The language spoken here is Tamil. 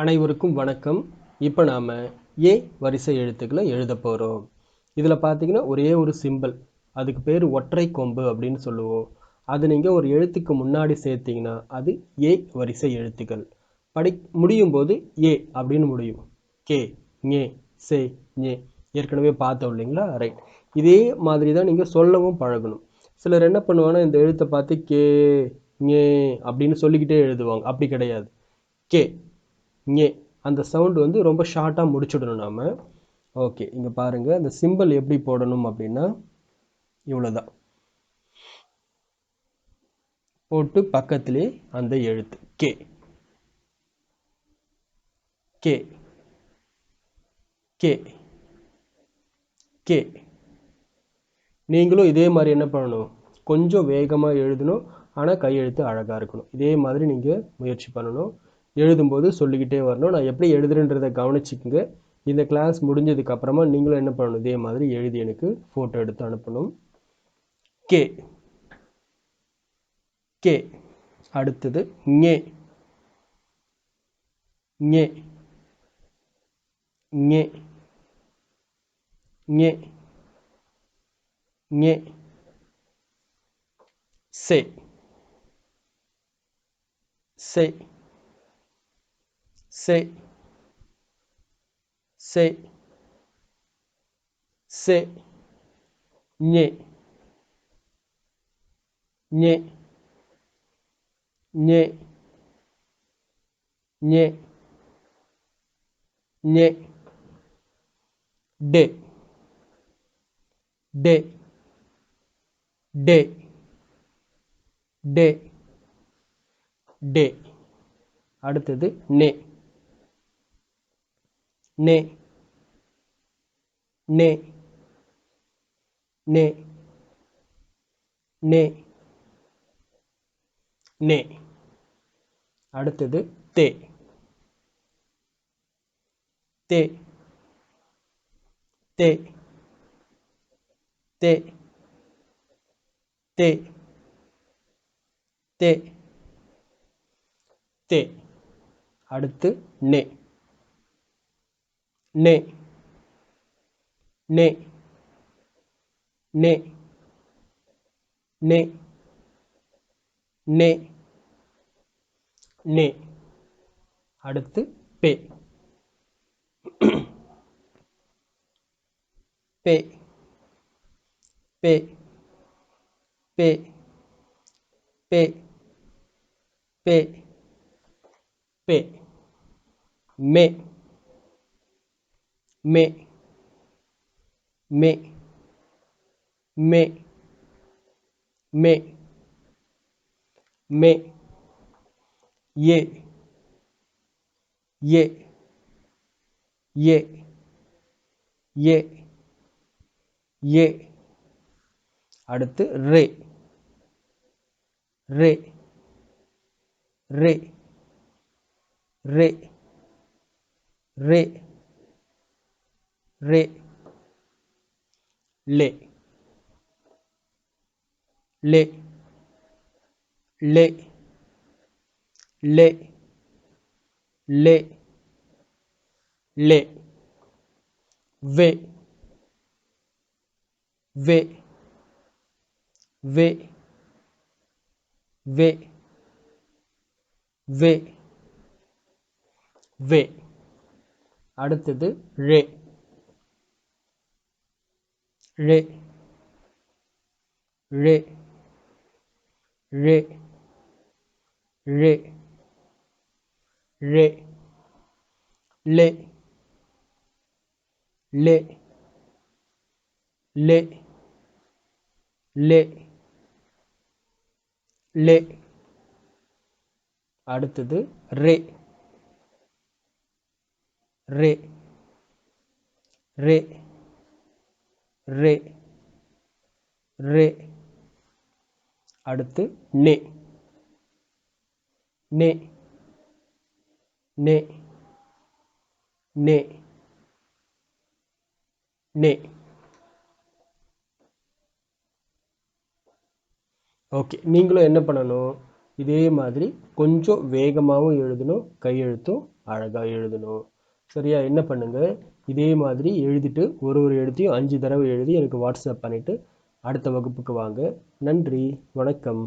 அனைவருக்கும் வணக்கம். இப்போ நாம் ஏ வரிசை எழுத்துக்களை எழுத போகிறோம் இதில் பார்த்தீங்கன்னா ஒரே ஒரு சிம்பிள் அதுக்கு பேர் ஒற்றை கொம்பு அப்படின்னு சொல்லுவோம். அது நீங்கள் ஒரு எழுத்துக்கு முன்னாடி சேர்த்தீங்கன்னா அது ஏ வரிசை எழுத்துக்கள். படி முடியும் போது ஏ அப்படின்னு முடியும். கே ஞே சே ஞே. ஏற்கனவே பார்த்தோம் இல்லைங்களா? ரைட் இதே மாதிரி தான் நீங்கள் சொல்லவும் பழகணும். சிலர் என்ன பண்ணுவாங்கன்னா இந்த எழுத்தை பார்த்து கே ஞே அப்படின்னு சொல்லிக்கிட்டே எழுதுவாங்க. அப்படி கிடையாது. கே ஞே. அந்த சவுண்டு வந்து ரொம்ப ஷார்ட்டாக முடிச்சுடணும் நாம். ஓகே இங்கே பாருங்கள் அந்த சிம்பிள் எப்படி போடணும் அப்படின்னா இவ்வளோதான் போட்டு பக்கத்திலே அந்த எழுத்து. கே கே கே கே நீங்களும் இதே மாதிரி என்ன பண்ணணும்? கொஞ்சம் வேகமாக எழுதணும். ஆனால் கையெழுத்து அழகாக இருக்கணும். இதே மாதிரி நீங்கள் முயற்சி பண்ணணும். எழுதும்போது சொல்லிக்கிட்டே வரணும். நான் எப்படி எழுதுறேன்றதை கவனிச்சுக்கோங்க. இந்த கிளாஸ் முடிஞ்சதுக்கு அப்புறமா நீங்களும் என்ன பண்ணணும்? இதே மாதிரி எழுதி எனக்கு ஃபோட்டோ எடுத்து அனுப்பணும். கே. கே. அடுத்தது ஞே ஞே ஞே ஞே ஞே சே. சே. சே சே சே ஞே ஞே ஞே ஞே ஞே டே டே டே டே டே அடுத்தது நே நே நே நே நே நே அடுத்தது தே. தே. தே. தே. தே. தே. தே. அடுத்து நே. நே. நே. நே. நே. நே. நே. அடுத்து பே. பே. பே. பே. பே. பே. பே. மே. மே மே மே மே மே ஏ ஏ ஏ ஏ ஏ அடுத்து ரே ரே ரே ரே ரே ரே லே லே லே லே லே லே வே வே வே வே வே வே அடுத்தது ரே ரே ரே ரே ரே ரே லே லே லே லே லே அடுத்தது ரே ரே ரே ரே ரே. அடுத்து நே. நே. நே. நே. நே. ஓகே நீங்களும் என்ன பண்ணணும்? இதே மாதிரி கொஞ்சம் வேகமாகவும் எழுதணும் கையெழுத்தும் அழகாக எழுதணும். சரியா? என்ன பண்ணுங்க? இதே மாதிரி எழுதிட்டு ஒரு ஒரு எழுத்தையும் அஞ்சு தடவை எழுதி எனக்கு வாட்ஸ்அப் பண்ணிவிட்டு அடுத்த வகுப்புக்கு வாங்க. நன்றி. வணக்கம்.